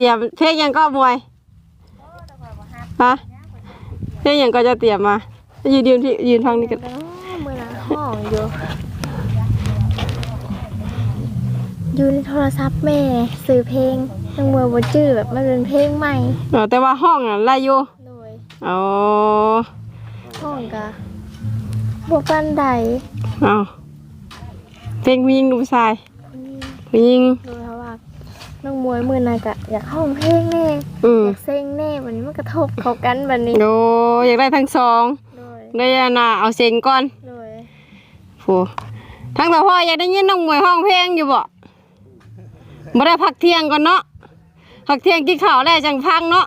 เตรียมเพลงหยังก็มวยฮะเพลงหยังก็จะเตรียมมายืนยืนที่ยืนฟังนี่กันมือละห้องอยู่อยู่ในโทรศัพท์แม่ซื้อเพลงยังเมื่อบ่จื้อแบบมันเป็นเพลงใหม่เออแต่ว่าห้องอะไล่อยู่โดยอ๋อห้องกะบ่ปานใดเอาเพลงผู้หญิงดูผู้ชายผู้หญิง น้องมวยมือน่ะกะอยากห้องเพลงแน่อืมอยากเซ็งแน่วันนี้มันกระทบเข้ากันบัดนี้โดอยากได้ทั้งสองโดยได้อันน่ะเอาเสียงก่อนโดยโูทั้งแต่พ่ออยากได้ยินน้องมวยห้องเพลงอยู่บ่บ่ได้พักเที่ยงก่อนเนาะพักเที่ยงกินข้าวแล้วจังพังเนาะ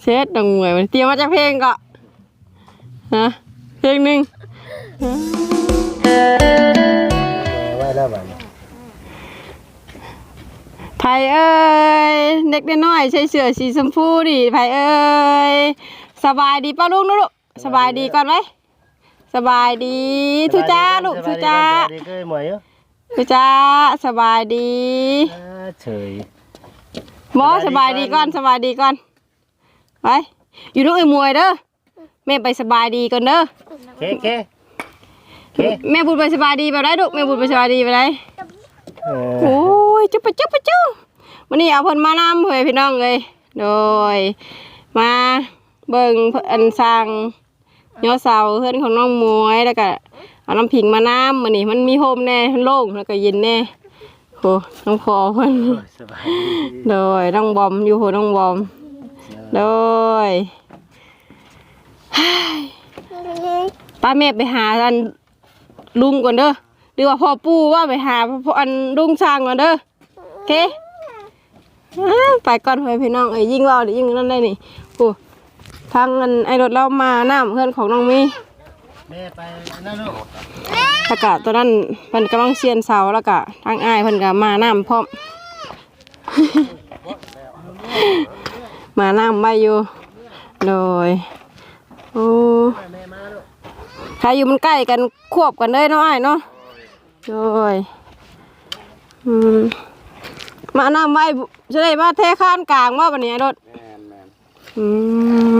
เช็ดน้องมวยมันเตรียมมาจากเพลงก็ฮะเพลงหนึ่งไว้แล้วบัดนี้ ไผเอ้ยเด็กน้อยๆใส่เสื้อสีชมพูดิไผเอ้ยสบายดีป้าลุงนะลูกสบายดีก่อนไหมสบายดีทุจ้าลูกทุจ้าสบายดีเคยหมวยอยู่ทุจ้าสบายดีอ่าเฉยหมอสบายดีก่อนสบายดีก่อนไปอยู่ลูกไอ้มวยเด้อแม่ไปสบายดีก่อนเด้อเคเคเคแม่บุญไปสบายดีไปได้ลูกแม่บุญไปสบายดีไปได้เออโอ้ ยจุ๊บปจุ๊บปจุ๊บวันนี้เอาเพิ่นมานำเฮ้ยพี่น้องเลยโดย มาเบิ่งเพิ่นอันสร้างยอเสาเพื่อนของน้องมวยแล้วก็เอาน้ำผิงมาน้ำมันนี่มันมีโฮมแน่มันโล่งแล้วก็เย็นแน่โหน้องพอเพิ่นโดยน้องบอมอยู่โหน้องบอมโดยป้าแม่ไปหาอันลุงก่อนเด้อหรือว่าพ่อปู่ว่าไปหาพ่ออันลุงช่างก่อนเด้อ เคอ้าไปก่อนไปพี่น้องเอ้ยยิ่งเว่าเดี๋ยวยิ่งนั่นได้นี่โอ้ทางเงินไอ้รถเรามาน้ำเพื่อนของน้องมีแม่ไปนั่นลูกแล้วก็ตัวนั้นเพิ่นกำลังเซียนเสาแล้วก็ทางอ้ายเพิ่นก็มาน้ำพร้อม มาน้ำไว้อยู่โดยโอ้ใครอยู่มันใกล้กันควบกันเลยเนาะอ้ายเนาะโดยอืม มาน้ำไว้จะได้มาเทข้านกลางว่าวันนี้รถแม่นแม่นอื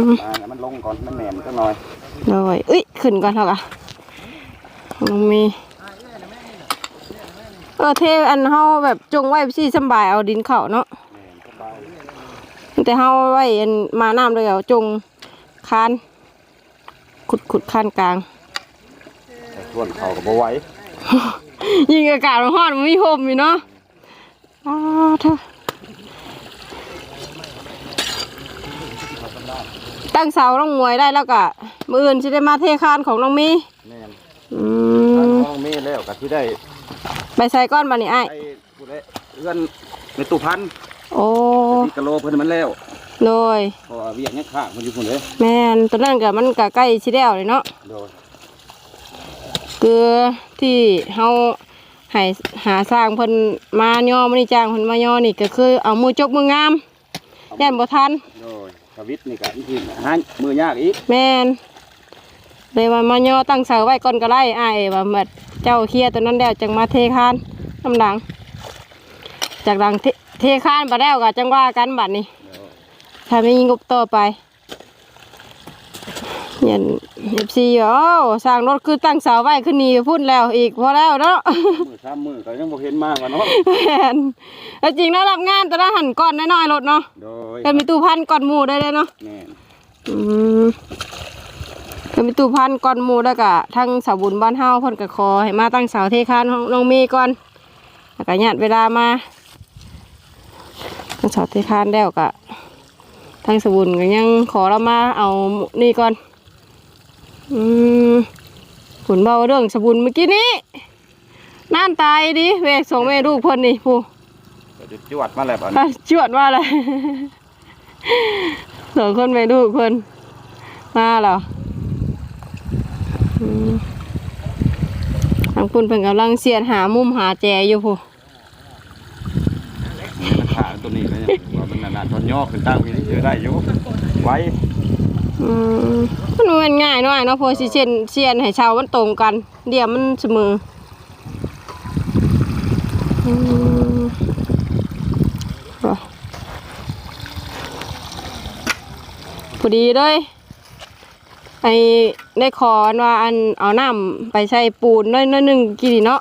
มมาเนี่ยมันลงก่อนมันแหนมจังหน่อยโดยเอ้ยขึ้นก่อนเถอะค่ะลงมีเออเทอันเฮาแบบจงไว้สิสำบายเอาดินเข้าเนาะแม่นสบายแต่เฮาไว้อันมาน้ำเลยเอาจงคานขุดขุดคานกลาง แต่ส่วนเขาก็บ่ไหว ยิงอากาศมันร้อนมันมีลมอยู่เนาะ อ้าวเถอะตั้งเสาน้องมวยได้แล้วก็มืออื่นจะได้มาเทคานของน้องมีแม่นอืทางมห้องมีแล้วก็ที่ได้ไปใส่ก้อนบานี่ไอ้ายไอ้ผู้ใดเอื้อนในตู้พันโอ้ที่กะโลเพิ่นมันแล้วโดยเพราะว่าเวียกเนี่ยข้างมันอยู่พุ่นเด้แม่นตัวนั้นก็มันก็ใกล้ชิแล้วเลยเนาะ โดยคือที่เฮา ให้หาสร้างเพิ่นมาย่อมานี่จ้างเพิ่นมาย่อนี่ก็คือเอามือจกมืองามย่านบ่ทันโดยทวิตนี่ก็อีกหามือยากอีกแม่นเลยว่ามาย่อตั้งเสาไว้ก่อนก็ไล่อ้ายว่าหมดเจ้าเคลียร์ตัวนั้นแล้วจังมาเทคานน้ำดัง จากดังเทเทคานบ่แล้วก็จังว่ากันบัดนี้ถ้าไม่ยิงกบต่อไปเห็น เอฟซีอ๋อสร้างรถคือตั้งเสาไว้ขึ้นนี่พุ่นแล้วอีกพอแล้วเนาะมือสามมือก็ยังบ่เห็นมากว่าเนาะแม่นแล้วจริงแล้วรับงานแต่ละหันก่อนน้อยๆรถเนาะโดยก็มีตู้พันก่อนหมู่ได้เลยเนาะแม่นอืมก็มีตู้พันก่อนหมู่แล้วก็ทั้งเสาบุญบ้านเฮาเพิ่นก็ขอให้มาตั้งเสาเทคานของน้องมีก่อนแล้วก็ญาติเวลามาตั้งเสาเทคานแล้วก็ทั้งสบุญก็ยังขอเรามาเอานี่ก่อน อืมผลเบาเรื่องสบุญเมื่อกี้นี้น่านตายดิเวกส่งแม่ลูกเพิ่นนี่ผู้ก็จะจวดมาแล้วบัดนี้อะจวดว่าอะไรสองคนแม่ลูกเพิ่นมาเหรออืมทางปุ่นเพิ่นกำลังเสียดหามุมหาแจอยู่ผู้มันขาตัวนี้ก็ยังว่ามันนานๆทนย่อขึ้นตั้งพี่นี่เจอได้อยู่ไว้ มันบ่แม่นง่ายนาอยเนาะเพอสิเชียนเชียนให้ชาวมันตรงกัน เดี๋ยวมันเสมออพอดีเลยไอ้ได้ขอว่าอันเอาน้ำไปใช้ปูนน้อยน้อยหนึ่งกี่เนาะ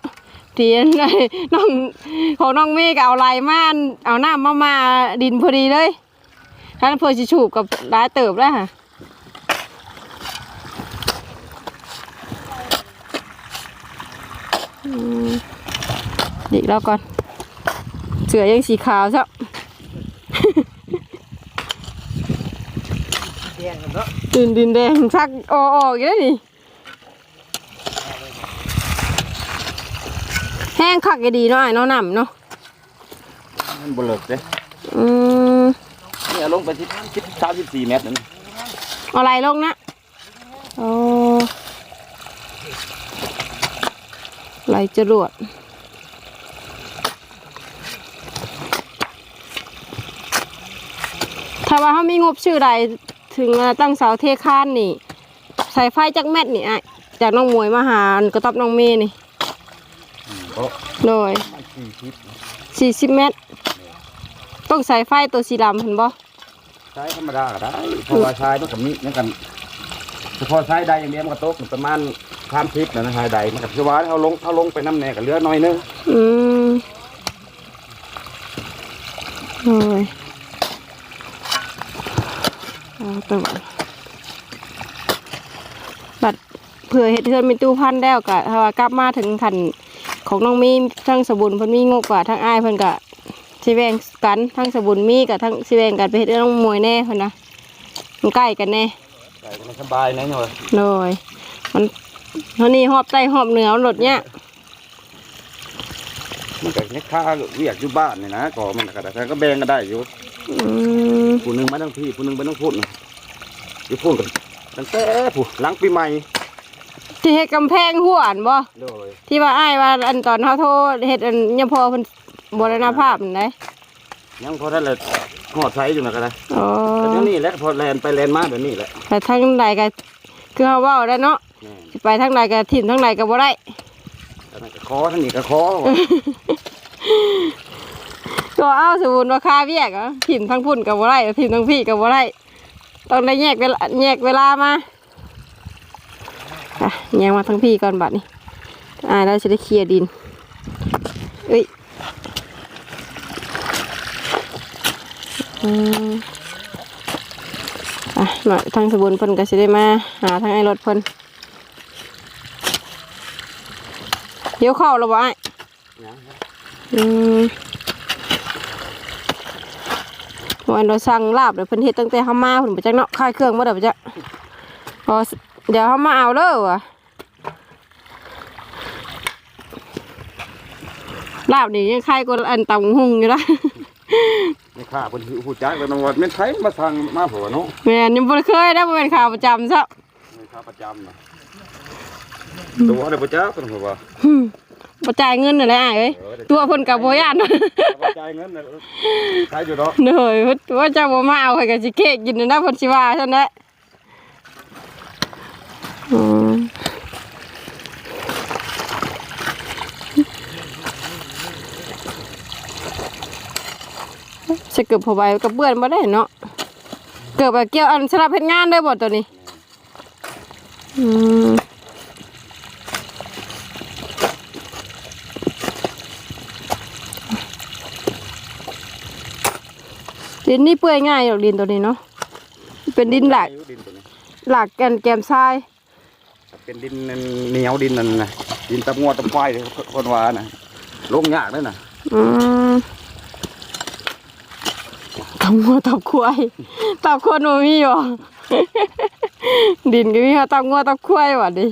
เทียนได้น้องของน้องเมฆเอาลายม่านเอาน้ำมามาดินพอดีเลยท่านเพื่อจิชูบกับร้ายเติบแล้วค่ะ อืมดีแล้วก่อน เสือยังสีขาวซะดินดินแดงชักออออกอีกแล้วนี่ แห้งคักก็ดีเนาะไอ้เนาะน้ำเนาะมันบ่เลิกเด้อืมเนี่ยลงไปที่สิบสามสิบสี่เมตรนั่นเอาอะไรลงนะโอ้ ไหลจรวดถ้าว่าเขามีงบชื่อใดถึงตั้งเสาเทคานนี่ใส่ไฟจักแมทนี่อะจากน้องมวยมาหากระต๊อบน้องเมย์นี่ก็โดยสี่สิบสี่สิบเมตร ต้องใส่ไฟตัวสีดำเห็นบ่ใช้ธรรมดาก็ได้เพราะว่าใช้มันก็มีเหมือนกันเฉพาะใช้ใดอย่างเดียวมันก็ตกประมาณ สามสิบนะนะใช้ใดมันก็คือว่าเขาลงเขาลงไปน้ำแน่ก็เหลือน้อยนึงอืมโอ้ยเอาตัวบัดเผื่อเฮ็ดเทือนมีตู้พันแล้วก็ถ้าว่ากลับมาถึงขันของน้องมีทั้งสบุนเพิ่นมีงบกว่าทั้งอ้ายเพิ่นก็สิแบ่งกันทั้งสบุนมีกับทั้งสิแบ่งกันไปเฮ็ดเรื่องน้องมวยแน่เพิ่นนะมันใกล้กันแน่ใช้ก็มันสบายนะเนี่ยเลยมัน เท่านี้หอบใต้หอบเหนือหลดเนี่ยมันก็เนี่ยค่าเรียกอยู่บ้านนี่นะก็มันก็ได้แต่ก็แบ่งก็ได้อยู่อืมผู้หนึงมาทั้งพี่ผู้หนึงไปทั้งพุ่นอยู่พุ่นกันตั้งแต่ผู้หลังปีใหม่ที่เฮ็ดกำแพงหัวอันบ่โดยที่ว่าอ้ายว่าอันตอนเฮาโทรเฮ็ดอันยามพอเพิ่นบรณภาพนั่นได้ยังพอได้เลยหอดใช้อยู่นะก็ได้อ๋อแต่เดี๋ยวนี้แหละพอแลนไปแลนมาแบบนี้แหละแต่ทางใดก็คือเฮาเว้าแล้วเนาะแม่นสิ ไปทางใดก็ทิ่มทางใดก็บ่ได้อันนั้นก็คอท่านนี่ก็คอก็เอาสมมุติว่าค่าเวียกอะทิ่มทางพุ่นก็บ่ได้ทิ่มทางพี่ก็บ่ได้ต้องได้แยกเวลาแยกเวลามาอะแยกมาทางพี่ก่อนบัดนี้อ่าแล้วสิได้เคลียร์ดินเอ้ยอืมอะหน่อยทางสบุนเพิ่นก็สิได้มาหาทางไอ้รถเพิ่น เดี๋ยวเข้าแล้วบ่ไอ้อืมวันเราสั่งลาบเดี๋ยวเพิ่นเฮ็ดตั้งแต่เฮามาเพิ่นบ่จักเนาะค่ายเครื่องบ่ได้บ่จักพอเดี๋ยวเฮามาเอาเด้อว่ะลาบนี่ยังค่ายกว่าอันตำหุงอยู่ละไม่ค่าเป็นหูจักแล้วนวัดไม่ใช้มาสั่งมาผัวเนาะแม่นยังบ่ได้เคยได้บ่เป็นข่าวประจำซะไม่ค่าประจำนะ ตัวอะไรประจักเป็นหัวว่าหึ่มบ่จ่ายเงินนั่นแหละอ้ายเอ้ยตัวเพิ่นก็บ่ย่านประจายเงินน่ะใช้อยู่เนาะเด้อว่าเจ้าบ่มาเอาให้ก็สิเค้กกินนั่นนะเพิ่นสิว่าซั่นแหละอืมจะเกือบพอใบกับเบื่อนบ่ได้เนาะเกือบแบบเกี่ยวอันสลับเฮ็ดงานได้บ่ตัวนี้ อืม ดินนี่เปื่อยง่ายดอกดินตัวนี้เนาะเป็นดินหลักดินตัวนี้หลักแกนแกมทราย เป็นดินเหนียวดินนั่นนะดินตะงวตะควายคนว่านะลงยากเลยนะอืมตำงัวตับควายตับคนบ่มีบ่ดินก็มีค่ะตับงัวตับควายว่ะดิ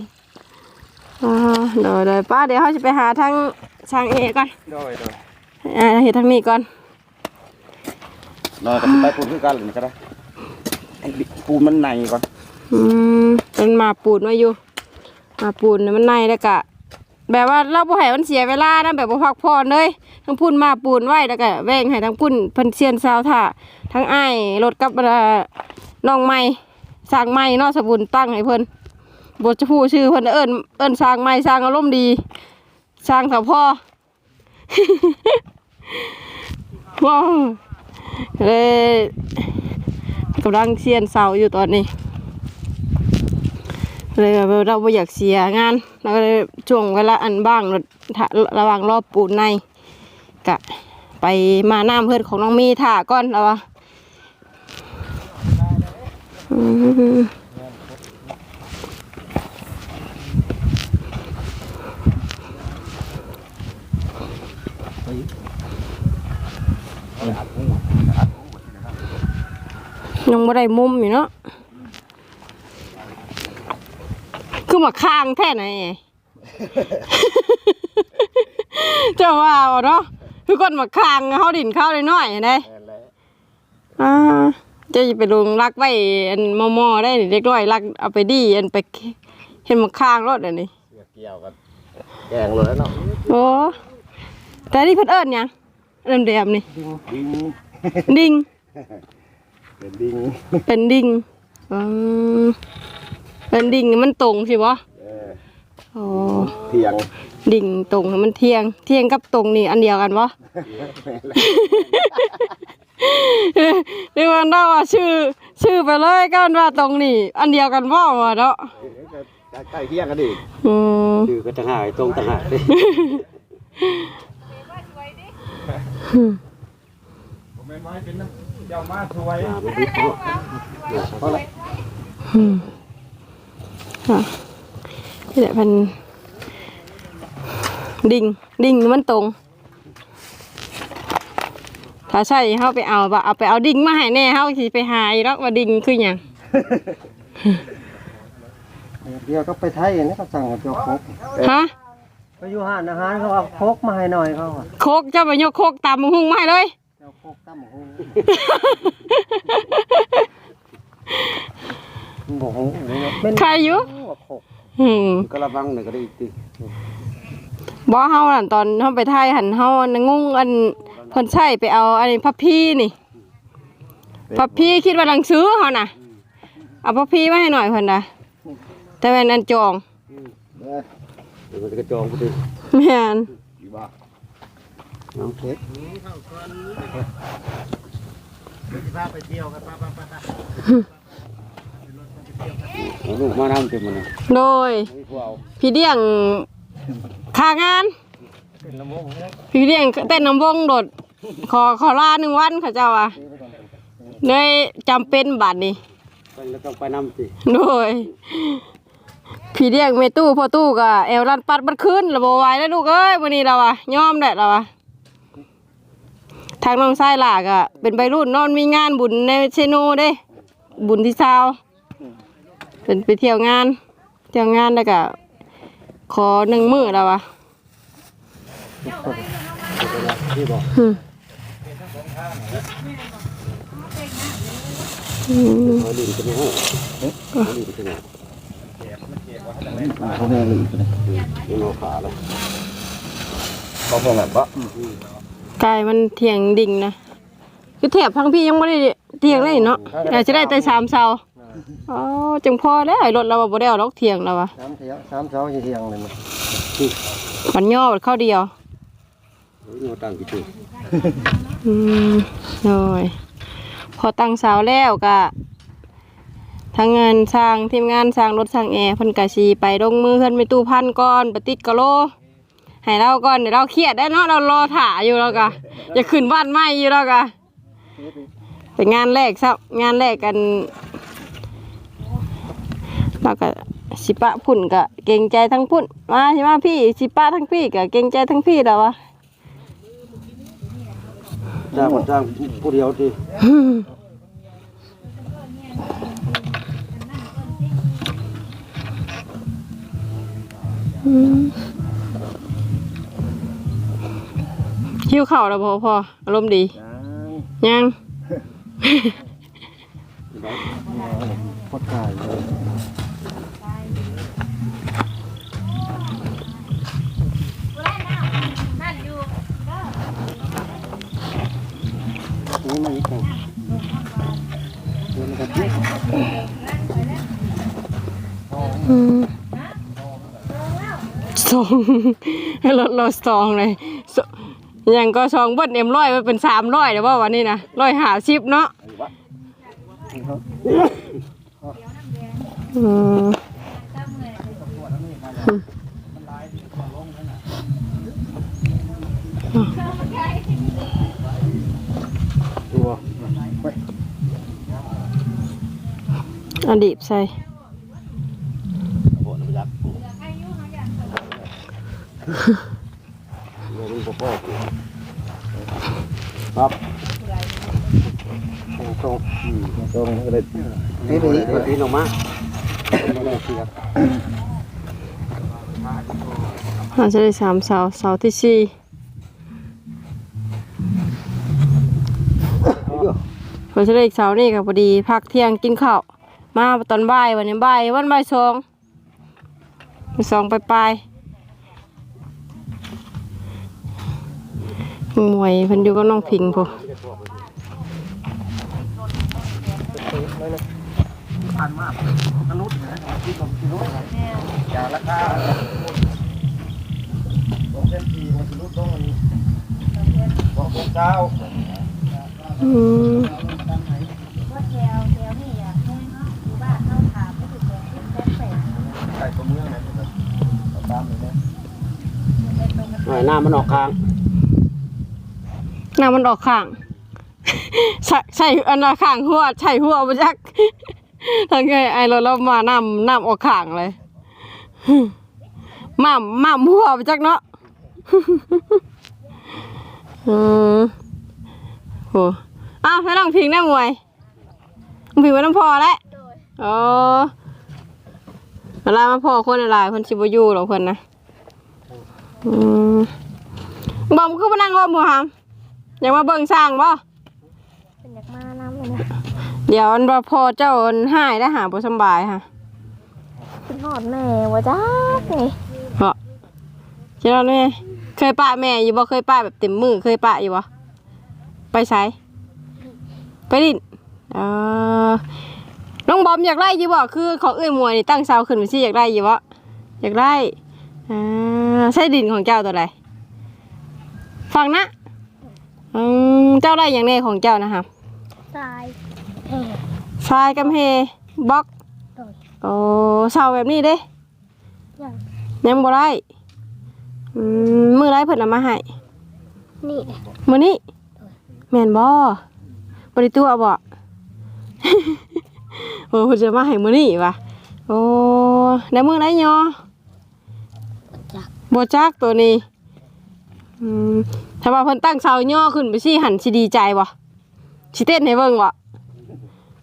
อ่าเดี๋ยวเดี๋ยวป้าเดี๋ยวเขาจะไปหาทางช่างเอก่อนโดยโดยอ่าเห็นทางนี้ก่อน นอนกับไปปูนคือกันเลยก็ได้ไอ้ปูนมันในก่อนอืมมันมาปูนมาอยู่มาปูนเนี่ยมันในแล้วกะ แบบว่าเราบ่ให้มันเสียเวลานะแบบบ่พักผ่อนเลยทั้งพุ่นมาปูนไว้แล้วก็แบ่งให้ทั้งพุ่นเพิ่นเซียนซาวท่าทั้งอ้ายรถกับเอ่อน้องใหม่สร้างใหม่เนาะสบุญตั้งให้เพิ่นบ่จะพูดชื่อเพิ่นเอิ้นเอิ้นสร้างใหม่สร้างอารมณ์ดีสร้างเถาพ่อ ว้าว เลยกำลังเซียนเสาอยู่ตอนนี้ เลยเราไม่อยากเสียงานเราก็เลยช่วงเวลาอันบ้างถ้าระหว่างรอบปูนในกะไปมาน้ำเพื่อนของน้องมีถ่าก่อนแล้ววะอืม ยังไม่ได้มุมอยู่เนาะคือมาค้างแท่ไหนเจ้าว่าบ่เนาะคือคนมาค้างเขาดินเข้าได้น้อยๆได้อ่าเจะไปลงรักไว้อันมอมอๆได้นี่เล็กน้อยรักเอาไปดีอันไปเห็นมาค้างรถอันนี้เกี่ยวกันแกงเลยเนาะโอ้แต่นี่เพิ่นเอิ้นหยังเริ่มเดียมนี่ดิงดิ่ง เป็นดิงเป็นดิ่งอืมเป็นดิ่งมันตรงสิบ่เออโอ้เทียงดิ่งตรงมันเที่ยง เที่ยงกับตรงนี่อันเดียวกันบ่เรียกว่าเราว่าชื่อ ชื่อไปเลยกันว่าตรงนี่อันเดียวกันบ่ว่าเนาะใกล้เคียงกันดิอืมคือก็ต่างหากตรงต่างหากดิผมเป็นไม้เป็นน้ำ เจ้ามาสวยมันดิบเนาะเพราะอะไรอืมค่ะนี่แหละมันดิ่งดิ่งมันตรง ถ้าใช่เฮาไปเอาบ่เอาไปเอาดิ่งมาให้แน่เฮาสิไปหาอีกแล้วว่าดิ่งคือหยังเดียวก็ไปไทยนี่เขาสั่งเจ้าโคกฮะไปอยู่ห้านอาหารเขาเอาโคกมาให้หน่อยเขาอะโคกเจ้าไปยกโคกตามหุงมาให้เลย เจ้าโคกตั้มหูบอกหูเลยเนาะเป็นใครอยู่โคกอืมก็ระวังหน่อยก็ได้ติบ่เฮานั่นตอนเฮาไปไทยหันเฮาอันงงอันเพิ่นใช้ไปเอาอันนี้พับพี่นี่พับพี่คิดว่าหลังซื้อเฮาน่ะเอาพับพี่มาให้หน่อยเพิ่นน่ะแต่แม่นอันจองเออเดี๋ยวมันจะกระ จองพอดีแม่นอยู่บ้าน้องเค้กเอาลูกมาน้ำเต็มมันนะโดยไม่พวกเอาพี่เดี้ยงค่างาน เป็นลำวงเลยพี่เดี้ยงเต้นน้ำวงโดด ขอขอลาหนึ่งวันเขาเจ้าอะเลยจำเป็นบัดนี้ไปแล้วต้องไปน้ำสิโดย พี่เลี้ยงเมตู้พ่อตู้ก็แอวรันปัดบัดขึ้นระบบไหวแล้วลูกเอ้ยวันนี้เราอะยอมได้เราอะ ทางน้องชายหลากอะเป็นใบรุ่นเนอนมีงานบุญในเชโนเด้ บุญที่เช้าเป็นไปเที่ยวงานเที่ยวงานแล้วก็ขอหนึ่งมือเราอะที่บอกอืมอืมเขาดื่มกันไหมฮะเขาดื่มกันไหมเขาแห้งเลยยังเอาขาเลยเขาพอแบบว่า กายมันเถียงดิ่งนะคือแถบทั้งพี่ยังไม่ได้เถียงเลยเนาะอาจจะได้แต่สามเสาอ๋อจังพอแล้วไอ้รถเราบ่ได้เอาดอกเถียงเราอะสามเทียสามเช้าเที่ยงเลยนะมันย่อมันเข้าเดียวเฮ้ยเอาตังค์กี่ปีอืมโดยพอตั้งเสาแล้วก็ทางเงินสร้างทีมงานสร้างรถสร้างแอร์เพิ่นก็สิไปลงมือเพิ่นไปตู้พันก่อนไปติดกะโล ให้เราก่อนเดี๋ยวเราเครียดได้เนาะเรารอถ่าอยู่แล้วก็อย่าขึ้นบ้านใหม่อยู่แล้วก็เป็นงานแรกซับงานแรกกันเราก็สิปะพุ่นก็เก่งใจทั้งพุ่นมาใช่มาพี่สิปะทั้งพี่ก็เก่งใจทั้งพี่แล้ววะจ้างคนจ้างผู้เดียวดิ หิวข้าวแล้วพอพออารมณ์ดี ยังพดกายเลยนี่มันอีกแล้วเดี๋ยวมันจะเจ็บอืมสองให้ลดลดสองเลยส ยังก็สองเบิ้ลเอ็มร้อยไปเป็นสามร้อยเดี๋ยวว่าวันนี้นะร้อยหาสิบเนาะอืมตัวอดีตใส่ โบนไปยักมันบ่พอครับตรงอืมตรงๆก็ได้นี่ไปนี่ลงมาไม่ได้เสียอาจะได้สามเสาเสาที่สี่พอจะได้อีกเสานี่กับพอดีพักเที่ยงกินข้าวมาตอนบ่ายวันนี้บ่ายวันบ่ายสองสองไปไป มวยเพันอยู่กับน้องพิงพอผ่านมากมนุษย์นะที่ผมมนุษย์นะอย่างราคาสองเส้นสี่มนุษย์ต้องสองเส้นเก้าอืมใส่ตัวเมืองนะตามเลยนะหน่อยหน้ามันออกกลาง น้ำมันออกข้างใส่ใส่อันน่ะข้างหัวใส่หัวมาจักทางไงไอ้เราเรามาน้ำน้ำออกข้างเลยม่ามม่ามหัวมาจักเนาะอืมโหอ้าวให้ลองพิงได้มวยลองพิงไว้น้ำพอแล้วอ๋อเวลามาพอคนอะไรเพิ่นสิบ่อยู่หรอกเพิ่นนะอืมบอมคือมานั่งรอหมูหาม อยากมาเบิ่งสร้างบ่เป็นอยากมานำเลยนะเดี๋ยวอันว่าพอเจ้าอันหายได้หาบ่สำบายค่ะเป็นหอดแม่ว่าจ้านี่เพราะเจ้าแม่เคยปะแม่อยู่บ่เคยปะแบบเต็มมือเคยปะอยู่บ่ไปไสไปดินเออน้องบอมอยากได้อยู่บ่คือของเอ้ยมวยนี่ตั้งเสาขึ้นไปสิอยากได้อยู่บ่อยากได้อ่าใช่ดินของเจ้าตัวใดฟังนะ อืมเจ้าได้อย่างแน่ของเจ้านะครับทรายแห่ทรายกำเฮบล็อกโดยโอ้เสาแบบนี้เด้อย่างยังบ่ได้อืมมือไรเพิ่นเอามาให้นี่ มื้อนี้แม่นบ่บ่ได้ตัวบ่ โอ้เพิ่นจะมาให้มื้อนี้ว่ะโอ้ได้มื้อไรยอจัก บ่จักตัวนี้ อืมถ้าว่าเพิ่นตั้งเสาย่อขึ้นไปสิหันสิดีใจบ่สิเต้นให้เบิ่งบ่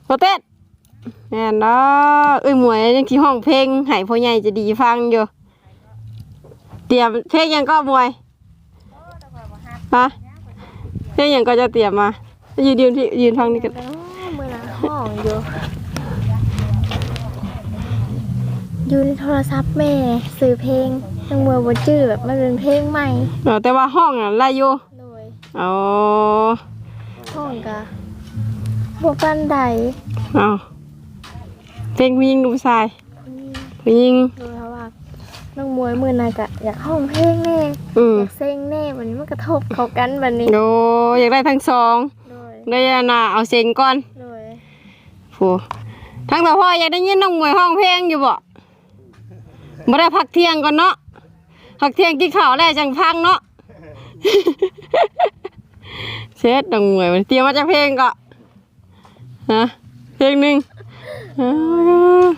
บ่เต้นแม่นเนาะเอ้ยหมวยยังสิห้องเพลงให้พ่อใหญ่จะดีฟังอยู่ เตรียมเพลงหยังก็มวยฮะเพลงหยังก็จะเตรียมมายืนยืนที่ยืนฟังนี่กันแล้วมือละห้องอยู่ อยู่ในโทรศัพท์แม่ซื้อเพลงยังมัวบ่จื้อแบบมันเป็นเพลงใหม่เออแต่ว่าห้องน่ะไล่อยู่โดยอ๋อห้องกะบ่ปานใดเอาเพลงผู้หญิงดูผู้ชายผู้หญิงดูเพราะว่าน้องมวยมือน่ะกะอยากห้องเพลงแน่อืมอยากเซ็งแน่วันนี้มันกระทบเข้ากันบัดนี้โดอยากได้ทั้งสองโดยได้ยานาเอาเซ็งก่อนโดยโหทั้งแต่พ่ออยากได้ยินน้องมวยห้องเพลงอยู่บ่ บ่ได้พักเที่ยงก่อนเนาะพักเที่ยงกินข้าวแล้วจังพังเนาะเช็ดน้องมวยมันเตรียมมาจากเพลงก็ฮะเพลงหนึ่งอ่า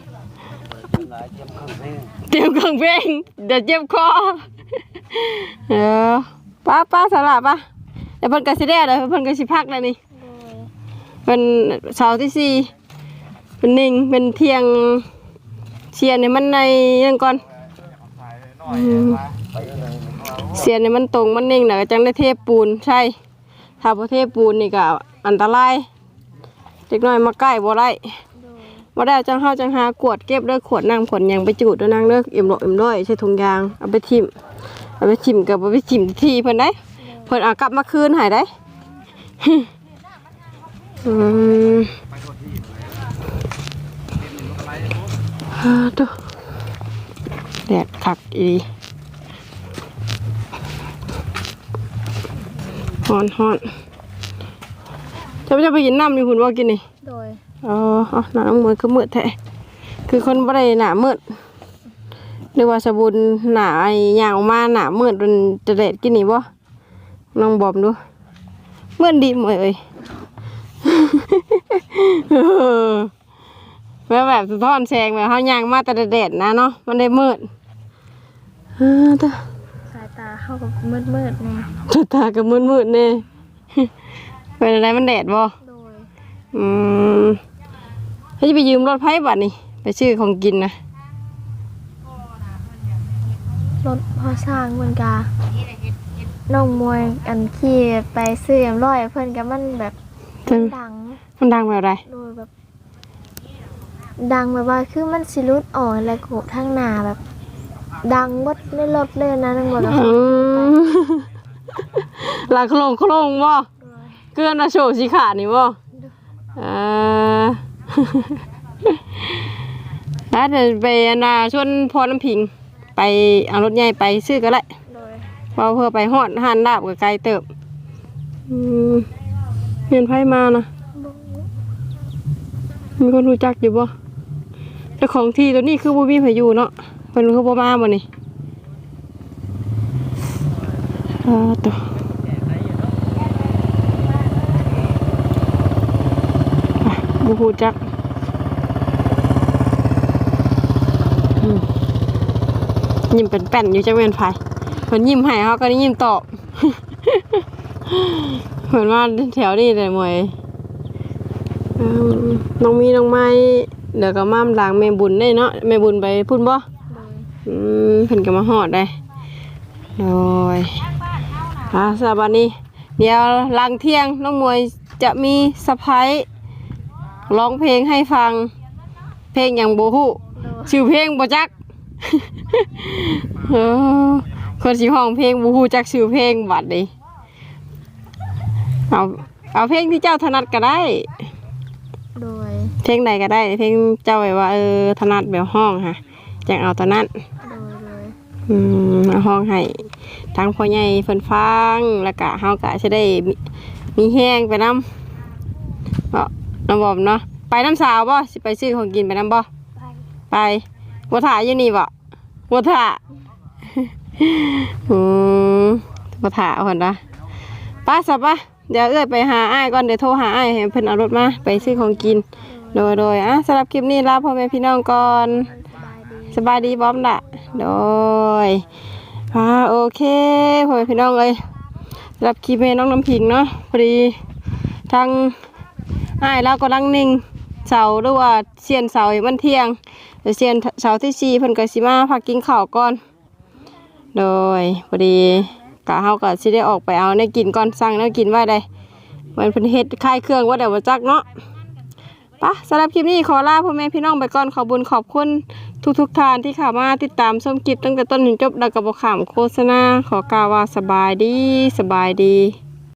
เตรียมเครื่องเพลงเดี๋ยวเจ็บคอเออป้าป้าสาระป้าเดี๋ยวเพิ่นก็สิได้เดี๋ยวเพิ่นก็สิพักแล้วนี่โดยเป็นเสาร์ที่สี่เป็นหนึ่งเป็นเที่ยง เชียนเนี่ยมันในยังก่อนเสียนเนี่ยมันตรงมันนิ่งนะจังได้เทปูนใช่ถ้าพอเทปูนนี่ก็อันตรายเด็กน้อยมาใกล้บ่ได้บ่ได้จังเฮาจังหากวดเก็บเด้อขวดน้ำขวดยังไปจูดด้อนางเด้อเอ็มโลเอ็มร้อยใส่ถุงยางเอาไปทิ่มเอาไปทิ่มกับเอาไปทิ่มทีเพิ่นได้เพิ่นเอากลับมาคืนให้ได้อืม ฮาดูแดดคักอีฮอนฮอนจะจะไปกินน้ำอยู่คุณว่ากินนี่โดยอ๋อเอาหน้ามือก็มืดแท้คือคนบ่ได้หน้ามืดหรือว่าสบุนหน้าไอ้ย่างออกมาหน้ามืดมันจะเด็ดกินนี่บ่ลองบอมดูมืดดีหมดเอ้ยเออ แบบแบบสะท้อนแสงแบบเฮาย่างมาแต่แดดๆนะเนาะมันได้มืดเออตาสายตาเข้ากับมืดๆแน่ตาตาก็มืดๆแน่เป็นอะไรมันแดดบ่โดยอืมเขาจะไปยืมรถไฟบัดนี่ไปชื่อของกินนะรถพอสร้างเหมือนกาน้องมวยอันขี่ไปซื้อเอ็มร้อยเพิ่นก็มันแบบมันดังมันดังแบบไรโดยแบบ ดังแบบว่าคือมันสิรุดออกแล้วก็ทางหน้าแบบ ดังหมดในรถเลยนะทั้งหมดแล้วอืมหลังโคลงโคลงบ่เกือนมาโชว์สีขาดนี่บ่อ่าแล้วเดี๋ยวไปอันนาชวนพอน้ำพิง ไปเอารถใหญ่ไปซื้อก็ได้โดยเพราะเพื่อไปฮอดหันลาบกับไกลเติบอืมเห็นไผมานะ มีคนรู้จักอยู่บ่ จ้าของที่ตัวนี้คือบ่มีไผอยู่เนาะเพิ่นคือบ่มาบ่นี่อ่าตัวบ่ฮู้จักยิ้มเป็นแป้นอยู่จักแม่นไผเพิ่นยิ้มให้เฮาก็ได้ยิ้มตอบเพิ่นว่าแถวนี้เลยหมวยน้องมีน้องไม้ เดี๋ยวก็ม่ามล้างแม่บุญได้เนาะแม่บุญไปพุ่นบ่อืมเพิ่นก็มาฮอดได้โอ้ยอะสบัดนี้ เดี๋ยวหลังเที่ยงน้องมวยจะมีสะพายร้องเพลงให้ฟัง เพลงอย่างโบ่ฮู้โดยชื่อเพลงโบจักเออคนสิห้องเพลงบ่ฮู้จักชื่อเพลงบัดนี้เอาเอาเพลงที่เจ้าถนัดก็ได้ เพลงใดก็ได้ เพลงเจ้าแบบว่าเออถนัดแบบห้องค่ะจังเอาตอนนั้นโดยโดยอืมเอาห้องให้ทางพ่อใหญ่เพิ่นฟังแล้วก็เฮาก็จะได้มีมีแห้งไปนํบ่น้องบอมเนาะไปน้ำสาวบ่สิไปซื้อของกินไปนํบ่ไปไปบ่ถ่าอยู่นี่บ่บ่ถ่าอืมบ่ถ่าเพิ่นนะไป้าสับปะเดี๋ยวเอื้อยไปหาอ้ายก่อนเดี๋ยวโทรหาอ้ายให้เพิ่นเอารถมาไปซื้อของกิน โดยโดยอะสำหรับคลิปนี้ลาพ่อแม่พี่น้องก่อน สบายดีสบายดีบอมละโดยอ่าโอเคพ่อแม่พี่น้องเลยสำหรับคลิปแม่น้องน้ำพิงเนาะพอดีทางอ้ายเรากำลังนิ่งเสาหรือว่าเสียนเสาให้มันเที่ยงเดี๋ยวเสียนเสาที่สี่เพิ่นก็สิมาพักกินข้าวก่อน โดยพอดีกะเฮาก็สิได้ออกไปเอาในกินก่อนสั่งแนวกินไว้ได้มันเพิ่นเฮ็ดคลายเครื่องว่าเดี๋ยวบ่จักเนาะ ปะสำหรับคลิปนี้ขอลาพ่อแม่พี่น้องไปก่อนขอบุญขอบคุณทุกทุกทานที่ข้ามาติดตามชมคลิปตั้งแต่ต้นถึงจบแล้วก็บอกขามโฆษณาขอกล่าวว่าสบายดีสบายดี